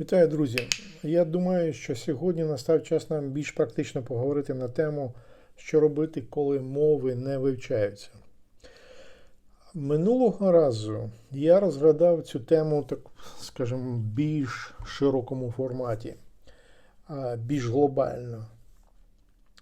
Вітаю, друзі! Я думаю, що сьогодні настав час нам більш практично поговорити на тему, що робити, коли мови не вивчаються. Минулого разу я розглядав цю тему, так скажімо, більш широкому форматі, більш глобально.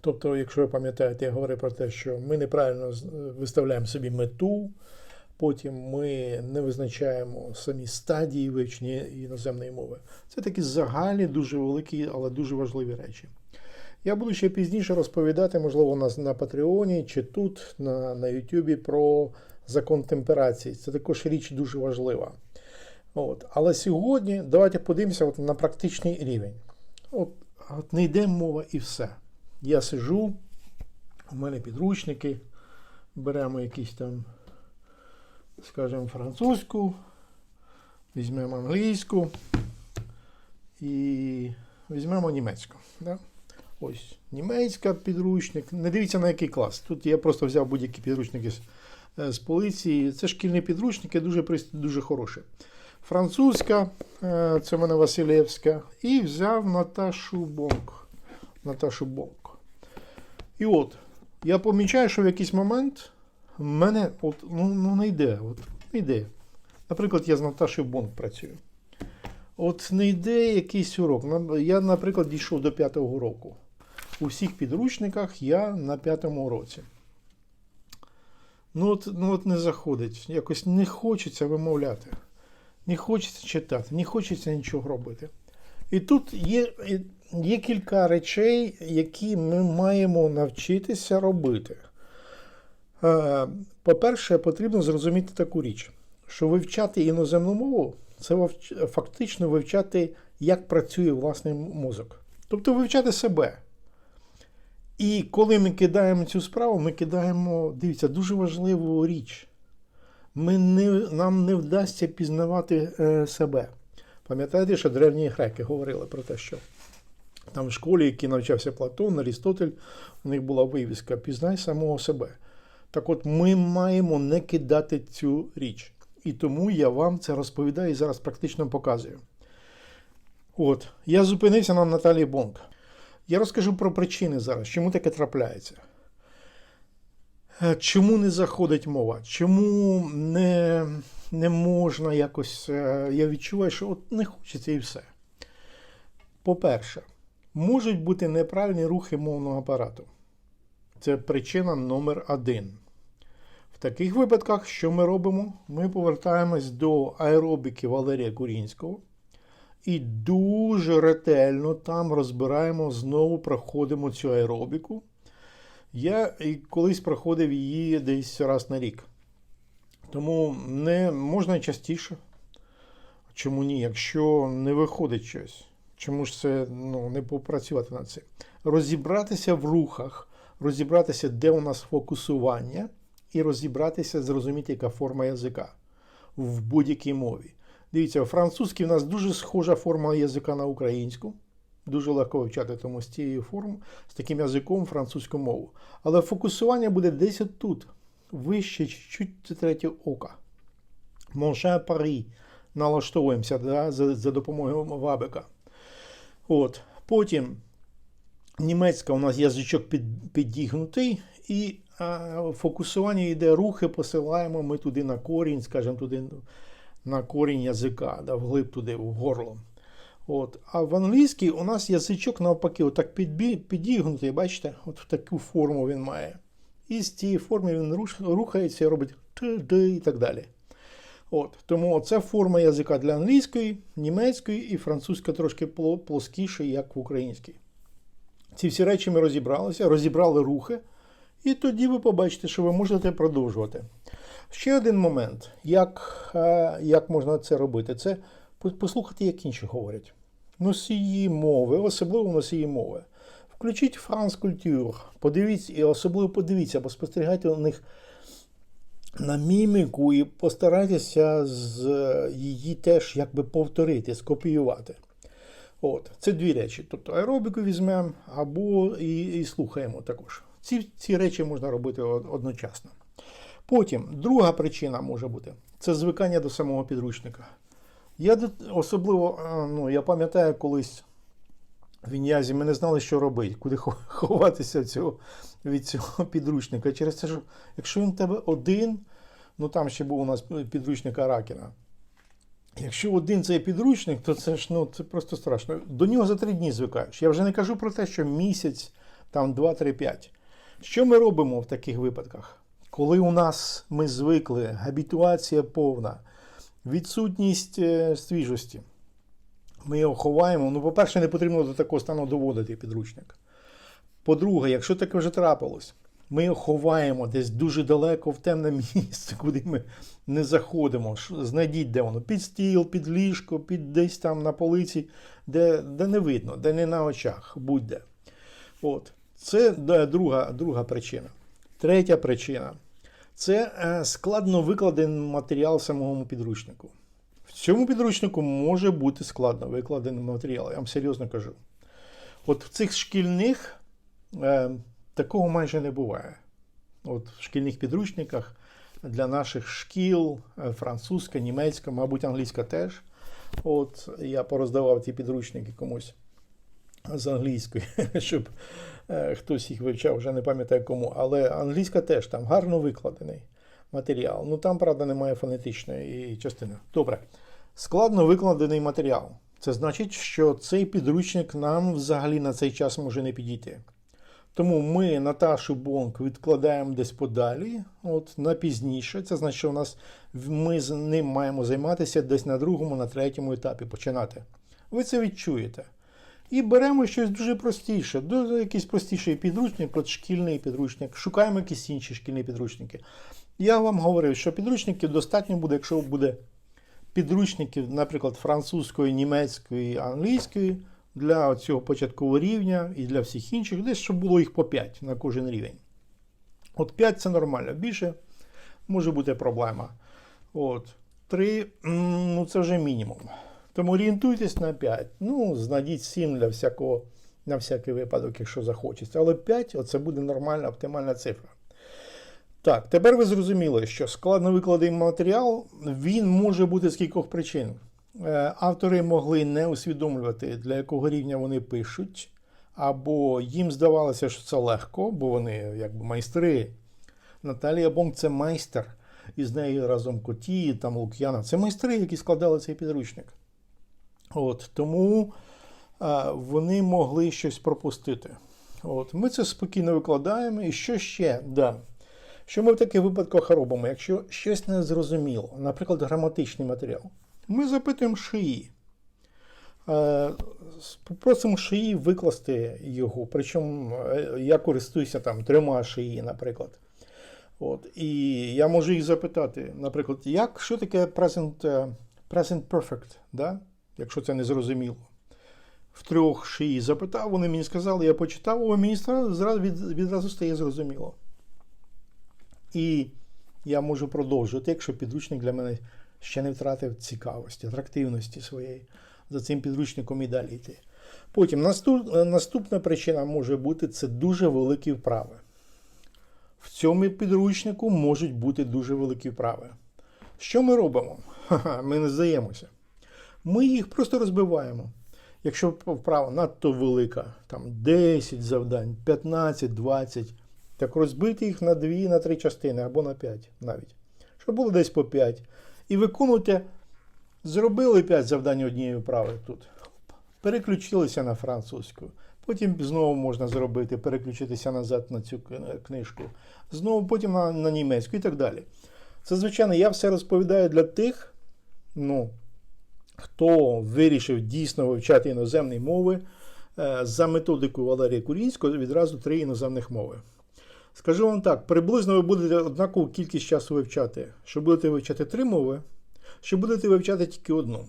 Тобто, якщо ви пам'ятаєте, я говорив про те, що ми неправильно виставляємо собі мету, потім ми не визначаємо самі стадії вивчення іноземної мови. Це такі загальні, дуже великі, але дуже важливі речі. Я буду ще пізніше розповідати, можливо, на, на Патреоні чи тут, на, на Ютубі, про закон темперації. Це також річ дуже важлива. От. Але сьогодні давайте подивимося от на практичний рівень. От, от не йде мова і все. Я сижу, у мене підручники, беремо якісь там, скажімо, французьку, візьмемо англійську і візьмемо німецьку. Да? Ось німецька підручник. Не дивіться на який клас. Тут я просто взяв будь-які підручники з, е, з поліції. Це шкільні підручники, дуже, дуже хороші. Французька, е, це в мене Василєвська, і взяв Наташу Бонк. Наташу Бонк. І от, я помічаю, що в якийсь момент мене от, ну, ну не йде. От, не йде. Наприклад, я з Наташою Бонк працюю. От не йде якийсь урок. Я, наприклад, дійшов до п'ятого року. У всіх підручниках я на п'ятому році. Ну от, ну от не заходить. Якось не хочеться вимовляти. Не хочеться читати, не хочеться нічого робити. І тут є, є кілька речей, які ми маємо навчитися робити. Е, По-перше, потрібно зрозуміти таку річ, що вивчати іноземну мову це фактично вивчати, як працює власний мозок. Тобто вивчати себе. І коли ми кидаємо цю справу, ми кидаємо, дивіться, дуже важливу річ. Ми не, нам не вдасться пізнавати е, себе. Пам'ятаєте, що древні греки говорили про те, що там в школі, в якій навчався Платон, Арістотель, у них була вивіска Пізнай самого себе. Так от ми маємо не кидати цю річ. І тому я вам це розповідаю і зараз практично показую. От, я зупинився на Наталії Бонк. Я розкажу про причини зараз, чому таке трапляється. Е, Чому не заходить мова? Чому не, не можна якось. е, Я відчуваю, що от не хочеться і все. По-перше, можуть бути неправильні рухи мовного апарату. Це причина номер один. В таких випадках, що ми робимо? Ми повертаємось до аеробіки Валерія Курінського і дуже ретельно там розбираємо, знову проходимо цю аеробіку. Я і колись проходив її десь раз на рік. Тому не можна частіше. Чому ні? Якщо не виходить щось, чому ж це ну, не попрацювати над цим? Розібратися в рухах, розібратися, де у нас фокусування, і розібратися, зрозуміти, яка форма язика в будь-якій мові. Дивіться, у французькій в нас дуже схожа форма язика на українську. Дуже легко вивчати тому з цією формою, з таким язиком французьку мову. Але фокусування буде десь тут, вище, чуть-чуть третє ока. Монше Парі. Налаштовуємося да, за, за допомогою вабика. От. Потім німецька у нас язичок під, підігнутий, і а, фокусування йде рухи, посилаємо ми туди на корінь, скажімо, туди на корінь язика, да, вглиб туди, в горло. От. А в англійській у нас язичок навпаки, отак підбі, підігнутий, бачите, от в таку форму він має. І з цієї форми він руш, рухається робить т-д і так далі. От. Тому це форма язика для англійської, німецької і французька трошки пло- плоскіше, як в українській. Ці всі речі ми розібралися, розібрали рухи, і тоді ви побачите, що ви можете продовжувати. Ще один момент, як, е, як можна це робити, це послухати, як інші говорять. Носії мови, особливо носії мови. Включіть франс культур, подивіться, і особливо подивіться, або спостерігайте у них на міміку і постарайтеся з її теж якби повторити, скопіювати. От, це дві речі. Тобто аеробіку візьмемо або і, і слухаємо також. Ці, ці речі можна робити одночасно. Потім, друга причина може бути це звикання до самого підручника. Я особливо, е, ну, я пам'ятаю колись в Інязі ми не знали, що робити, куди ховатися цього, від цього підручника. Через те, що якщо він в тебе один, ну там ще був у нас підручник Аракіна. Якщо один цей підручник, то це ж ну, це просто страшно. До нього за три дні звикаєш. Я вже не кажу про те, що місяць, там 2, 3, 5. Що ми робимо в таких випадках? Коли у нас ми звикли, габітуація повна, відсутність е, свіжості. Ми його ховаємо. Ну, по-перше, не потрібно до такого стану доводити підручник. По-друге, якщо таке вже трапилось, ми його ховаємо десь дуже далеко в темне місце, куди ми не заходимо. Знайдіть, де воно. Під стіл, під ліжко, під десь там на полиці, де, де не видно, де не на очах, будь-де. От. Це друга, друга причина. Третя причина це е, складно викладений матеріал самому підручнику. В цьому підручнику може бути складно викладений матеріал, я вам серйозно кажу. От в цих шкільних е, такого майже не буває. От в шкільних підручниках для наших шкіл е, французька, німецька, мабуть, англійська теж. От я пороздавав ті підручники комусь з англійської, щоб е, хтось їх вивчав, вже не пам'ятаю кому. Але англійська теж там гарно викладений матеріал. Ну там, правда, немає фонетичної частини. Добре. Складно викладений матеріал. Це значить, що цей підручник нам взагалі на цей час може не підійти. Тому ми Наташу Бонк відкладаємо десь подалі, от на пізніше. Це значить, що у нас ми з ним маємо займатися десь на другому, на третьому етапі починати. Ви це відчуєте. І беремо щось дуже простіше, якийсь простіший підручник, от шкільний підручник, шукаємо якісь інші шкільні підручники. Я вам говорив, що підручників достатньо буде, якщо буде підручників, наприклад, французької, німецької, англійської для цього початкового рівня і для всіх інших, десь щоб було їх по 5 на кожен рівень. От 5 це нормально, більше може бути проблема. От 3 ну це вже мінімум. Тому орієнтуйтесь на 5. Ну, знайдіть 7 для всякого, на всякий випадок, якщо захочеться. Але 5 оце буде нормальна, оптимальна цифра. Так, тепер ви зрозуміли, що складно викладений матеріал він може бути з кількох причин. Е, Автори могли не усвідомлювати, для якого рівня вони пишуть, або їм здавалося, що це легко, бо вони якби майстри. Наталія Бонк це майстер, і з нею разом Коті, там Лук'яна. Це майстри, які складали цей підручник. От, тому а, вони могли щось пропустити. От, ми це спокійно викладаємо. І що ще? Да. Що ми в таких випадках робимо? Якщо щось не зрозуміло, наприклад, граматичний матеріал, ми запитуємо шиї. Е, Просимо шиї викласти його. Причому е, я користуюся там трьома шиї, наприклад. От, і я можу їх запитати, наприклад, як, що таке present, е, present perfect, да? якщо це не зрозуміло. В трьох шиї запитав, вони мені сказали, я почитав, о, мені зразу, зразу від, відразу стає зрозуміло. І я можу продовжувати, якщо підручник для мене ще не втратив цікавості, атрактивності своєї за цим підручником і далі йти. Потім наступ, наступна причина може бути це дуже великі вправи. В цьому підручнику можуть бути дуже великі вправи. Що ми робимо? Ми не здаємося. Ми їх просто розбиваємо. Якщо вправа надто велика, там 10 завдань, 15, 20, так розбити їх на 2, на 3 частини або на 5 навіть. Щоб було десь по 5. І виконуйте, зробили 5 завдань однієї вправи тут. Переключилися на французьку. Потім знову можна зробити, переключитися назад на цю книжку. Знову потім на, на німецьку і так далі. Це, звичайно, я все розповідаю для тих, ну, хто вирішив дійсно вивчати іноземні мови е, за методикою Валерія Курінського відразу три іноземних мови. Скажу вам так, приблизно ви будете однакову кількість часу вивчати. Що будете вивчати три мови, що будете вивчати тільки одну.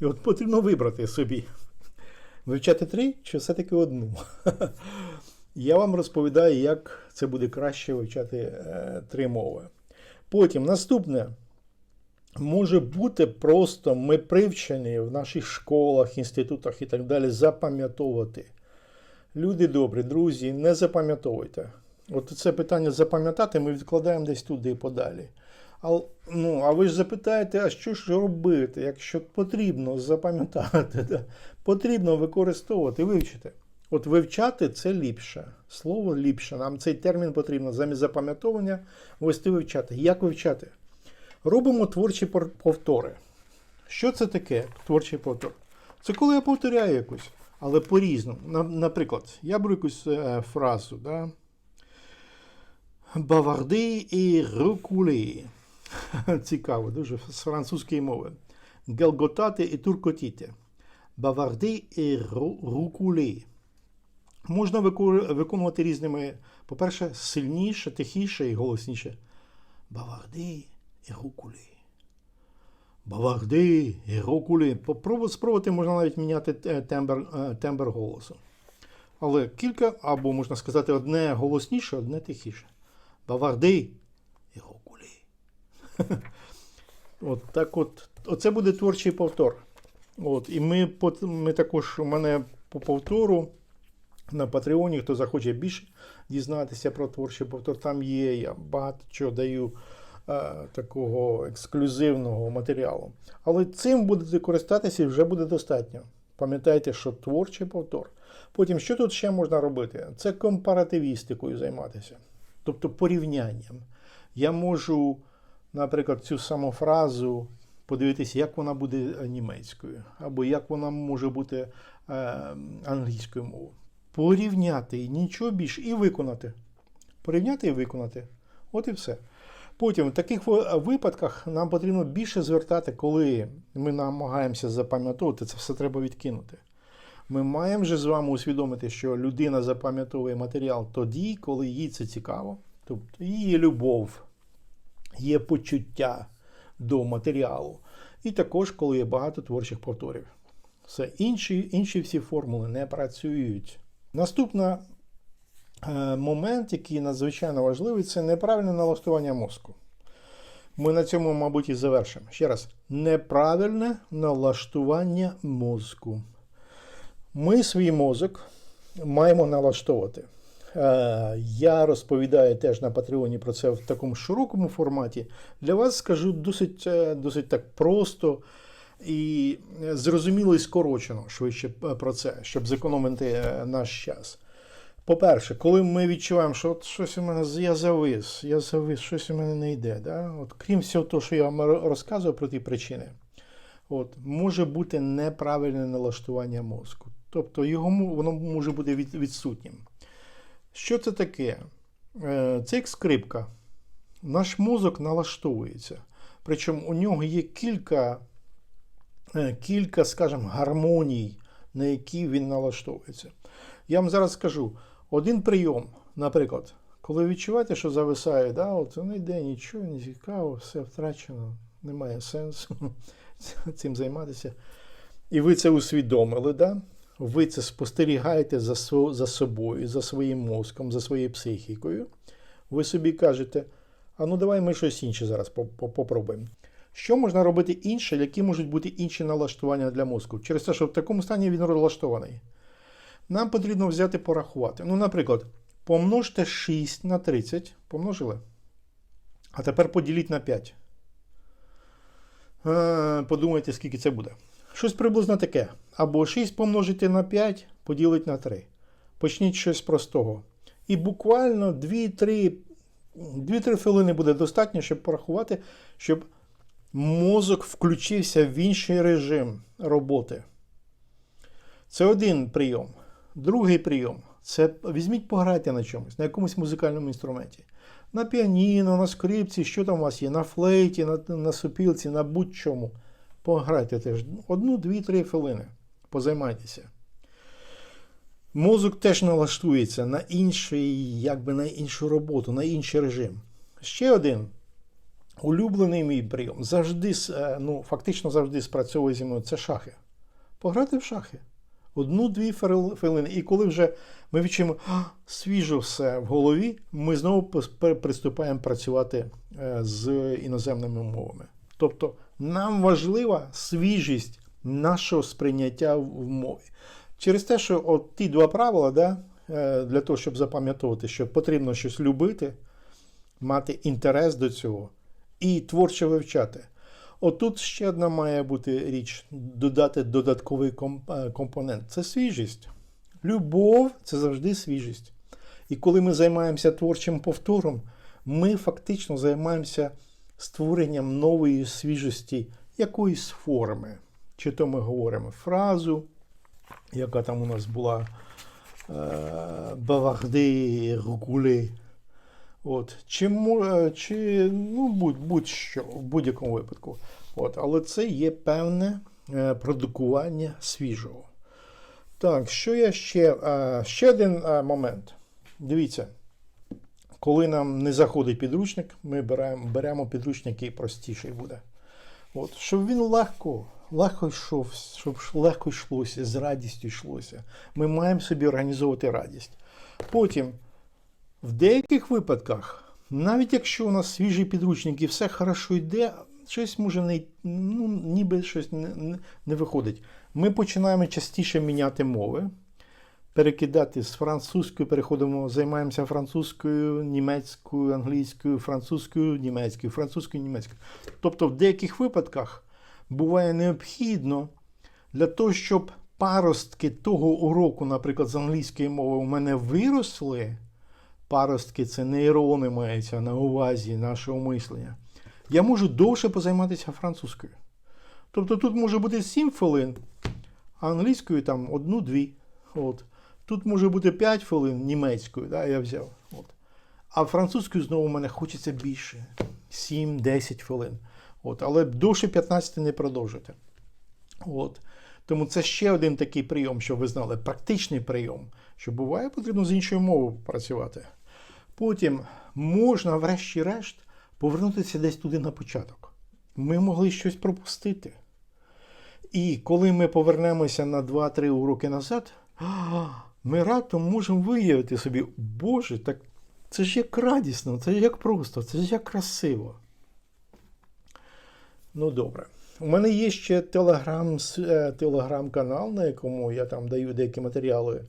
І от потрібно вибрати собі. Вивчати три чи все-таки одну. Я вам розповідаю, як це буде краще вивчати е, три мови. Потім наступне. Може бути просто ми привчені в наших школах, інститутах і так далі запам'ятовувати. Люди добрі, друзі, не запам'ятовуйте. От це питання запам'ятати ми відкладаємо десь туди і подалі. А, ну, а ви ж запитаєте, а що ж робити, якщо потрібно запам'ятати, да? потрібно використовувати, вивчити. От вивчати це ліпше. Слово ліпше. Нам цей термін потрібно замість запам'ятовування вести вивчати. Як вивчати? Робимо творчі повтори. Що це таке творчий повтор? Це коли я повторяю якусь, але по-різному. Наприклад, я беру якусь е, фразу. Да? Баварди і рукулі. Цікаво, дуже з французької мови. Гелготати і туркотіти. Баварди і ру- рукулі. Можна виконувати різними, по-перше, сильніше, тихіше і голосніше. Баварди і рукулі. Баварди і рукулі. Спробувати можна навіть міняти е, тембр, е, тембр голосу. Але кілька, або можна сказати, одне голосніше, одне тихіше. Баварди і рукулі. От так от. Оце буде творчий повтор. От, і ми, ми також у мене по повтору на Патреоні, хто захоче більше дізнатися про творчий повтор, там є. Я багато чого даю е, такого ексклюзивного матеріалу. Але цим будете користатися і вже буде достатньо. Пам'ятайте, що творчий повтор. Потім, що тут ще можна робити? Це компаративістикою займатися, тобто порівнянням. Я можу, наприклад, цю саму фразу подивитися, як вона буде німецькою, або як вона може бути е, англійською мовою. Порівняти і нічого більше, і виконати. Порівняти і виконати. От і все. Потім в таких випадках нам потрібно більше звертати, коли ми намагаємося запам'ятовувати, це все треба відкинути. Ми маємо вже з вами усвідомити, що людина запам'ятовує матеріал тоді, коли їй це цікаво. Тобто її любов, є почуття до матеріалу. І також, коли є багато творчих повторів. Все, інші, інші всі формули не працюють. Наступний е, момент, який надзвичайно важливий, це неправильне налаштування мозку. Ми на цьому, мабуть, і завершимо. Ще раз, неправильне налаштування мозку. Ми свій мозок маємо налаштовувати. Е, Я розповідаю теж на Патреоні про це в такому широкому форматі. Для вас скажу досить, е, досить так просто і е, зрозуміло і скорочено швидше про це, щоб зекономити наш час. По-перше, коли ми відчуваємо, що от щось у мене я завис, я завис, щось у мене не йде. Да? От, крім всього того, що я вам розказував про ті причини, от, може бути неправильне налаштування мозку. Тобто його воно може бути від, відсутнім. Що це таке? Е, Це як скрипка. Наш мозок налаштовується. Причому у нього є кілька, е, кілька, скажімо, гармоній, на які він налаштовується. Я вам зараз скажу: один прийом, наприклад, коли відчуваєте, що зависає, да, от не йде нічого, не цікаво, все втрачено, немає сенсу цим займатися. І ви це усвідомили, да? Ви це спостерігаєте за, за собою, за своїм мозком, за своєю психікою. Ви собі кажете, а ну давай ми щось інше зараз по- по- попробуємо. Що можна робити інше, які можуть бути інші налаштування для мозку? Через те, що в такому стані він розлаштований. Нам потрібно взяти порахувати. Ну, наприклад, помножте 6 на 30, помножили. А тепер поділіть на 5. Е, Подумайте, скільки це буде. Щось приблизно таке. Або 6 помножити на 5, поділити на 3. Почніть щось простого. І буквально 2-3 2-3 хвилини буде достатньо, щоб порахувати, щоб мозок включився в інший режим роботи. Це один прийом. Другий прийом це візьміть пограйте на чомусь, на якомусь музикальному інструменті. На піаніно, на скрипці, що там у вас є, на флейті, на, на сопілці, на будь-чому. Пограйте теж одну, дві, три хвилини. Позаймайтеся. Мозок теж налаштується на інший, якби на іншу роботу, на інший режим. Ще один улюблений мій прийом. Завжди, е, ну, фактично завжди спрацьовує зі мною. Це шахи. Пограти в шахи. Одну-дві хвилини. І коли вже ми відчуємо «А, свіжо все в голові, ми знову приступаємо працювати е, з іноземними мовами. Тобто нам важлива свіжість нашого сприйняття в мові. Через те, що от ті два правила, да, е, для того, щоб запам'ятовувати, що потрібно щось любити, мати інтерес до цього і творчо вивчати. Отут ще одна має бути річ: додати додатковий е, компонент це свіжість. Любов це завжди свіжість. І коли ми займаємося творчим повтором, ми фактично займаємося створенням нової свіжості якоїсь форми. Чи то ми говоримо фразу, яка там у нас була е, баварди, ругули. От. Чи, е, чи ну, будь, будь-що, в будь-якому випадку. От. Але це є певне е, продукування свіжого. Так, що я ще? Ще один момент. Дивіться, коли нам не заходить підручник, ми беремо, беремо підручник, який простіший буде. От, щоб він легко, легко йшов, щоб легко йшлося, з радістю йшлося. Ми маємо собі організовувати радість. Потім, в деяких випадках, навіть якщо у нас свіжий підручник і все хорошо йде, щось може не, ну, ніби щось не, не, не виходить. Ми починаємо частіше міняти мови, перекидати з французької, переходимо, займаємося французькою, німецькою, англійською, французькою, німецькою, французькою, німецькою. Тобто в деяких випадках буває необхідно для того, щоб паростки того уроку, наприклад, з англійської мови у мене виросли. Паростки це нейрони мається на увазі нашого мислення. Я можу довше позайматися французькою. Тобто тут може бути 7 хвилин, а англійською там одну-дві. От. Тут може бути 5 хвилин німецькою, да, я взяв. От. А французькою знову мене хочеться більше. 7-10 хвилин. От. Але довше 15 не продовжити. От. Тому це ще один такий прийом, щоб ви знали, практичний прийом, що буває, потрібно з іншою мовою працювати. Потім можна, врешті-решт, повернутися десь туди на початок. Ми могли щось пропустити. І коли ми повернемося на 2-3 уроки назад, ми раптом можемо виявити собі, Боже, так це ж як радісно, це ж як просто, це ж як красиво. Ну, добре. У мене є ще телеграм, е, телеграм-канал, на якому я там даю деякі матеріали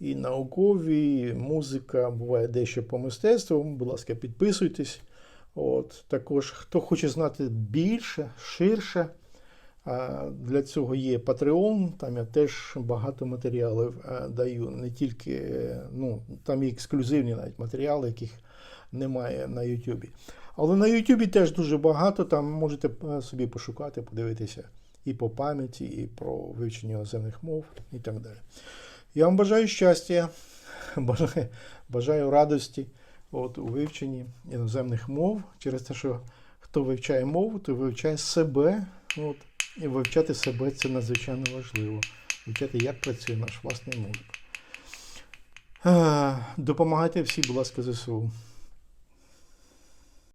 і наукові, і музика, буває дещо по мистецтву. Будь ласка, підписуйтесь. От, також, хто хоче знати більше, ширше, для цього є Patreon, там я теж багато матеріалів е, даю. Не тільки, е, ну, там є ексклюзивні навіть матеріали, яких немає на YouTube. Але на YouTube теж дуже багато, там можете е, собі пошукати, подивитися і по пам'яті, і про вивчення іноземних мов і так далі. Я вам бажаю щастя, бажаю, бажаю радості от, у вивченні іноземних мов через те, що хто вивчає мову, той вивчає себе. От, і вивчати себе це надзвичайно важливо. Вивчати, як працює наш власний мозок. Е, Допомагайте всі, будь ласка, ЗСУ.